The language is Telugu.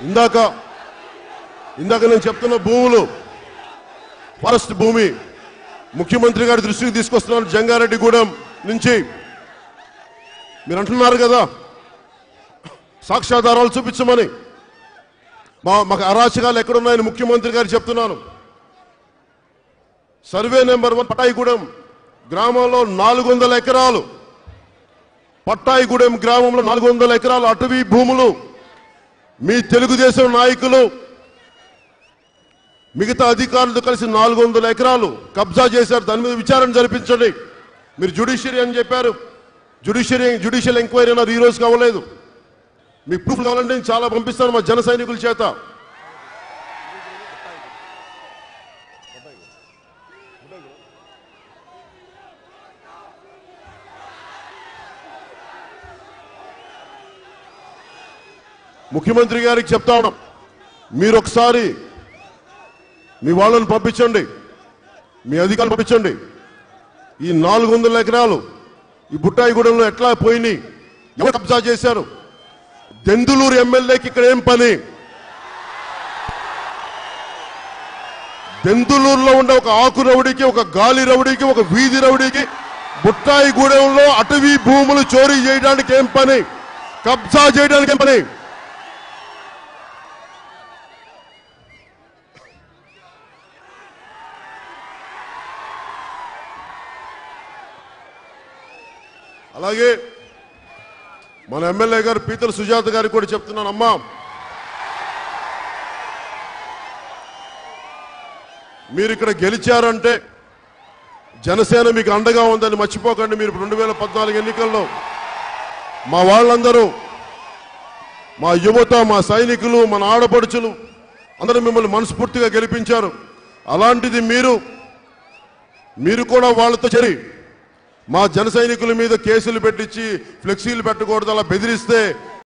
ఇందాక ఇందాక నేను చెప్తున్న భూములు ఫారెస్ట్ భూమి ముఖ్యమంత్రి గారి దృష్టికి తీసుకొస్తున్నాను జంగారెడ్డిగూడెం నుంచి. మీరు అంటున్నారు కదా సాక్ష్యాధారాలు చూపించమని. మా మాకు అరాచకాలు ఎక్కడున్నాయని ముఖ్యమంత్రి గారు చెప్తున్నాను. సర్వే నెంబర్ వన్ పటాయిగూడెం గ్రామంలో నాలుగు వందల ఎకరాలు. పట్టాయిగూడెం గ్రామంలో నాలుగు వందల ఎకరాలు అటవీ భూములు. మీ తెలుగుదేశం నాయకులు మిగతా అధికారులతో కలిసి నాలుగు వందల ఎకరాలు కబ్జా చేశారు. దాని మీద విచారణ జరిపించండి. మీరు జ్యుడిషియరీ అని చెప్పారు. జ్యుడిషియరీ జ్యుడిషియల్ ఎంక్వైరీ అన్నారు. ఈరోజు కావలేదు. మీకు ప్రూఫ్ కావాలంటే నేను చాలా పంపిస్తాను మా జన సైనికుల చేత. ముఖ్యమంత్రి గారికి చెప్తా ఉన్నాం. మీరు ఒకసారి మీ వాళ్ళని పంపించండి. మీ అధికారులు పంపించండి. ఈ నాలుగు వందల ఎకరాలు ఈ బుట్టాయిగూడెంలో ఎట్లా పోయినాయి? ఎవరు కబ్జా చేశారు? దెందులూరు ఎమ్మెల్యేకి ఇక్కడ ఏం పని? దెందులూరులో ఉండే ఒక ఆకు రౌడీకి ఒక గాలి రౌడీకి ఒక వీధి రౌడీకి బుట్టాయిగూడెంలో అటవీ భూములు చోరీ చేయడానికి ఏం పని? కబ్జా చేయడానికి ఏం పని? అలాగే మన ఎమ్మెల్యే గారు పీతల సుజాత గారికి కూడా చెప్తున్నాను అమ్మా మీరు ఇక్కడ గెలిచారంటే జనసేన మీకు అండగా ఉందని మర్చిపోకండి మీరు రెండు వేల పద్నాలుగు ఎన్నికల్లో. మా వాళ్ళందరూ మా యువత మా సైనికులు మన ఆడపడుచులు అందరూ మిమ్మల్ని మనస్ఫూర్తిగా గెలిపించారు. అలాంటిది మీరు మీరు కూడా వాళ్ళతో చరి మా జన మీద కేసులు పెట్టించి ఫ్లెక్సీలు పెట్టకూడదు అలా బెదిరిస్తే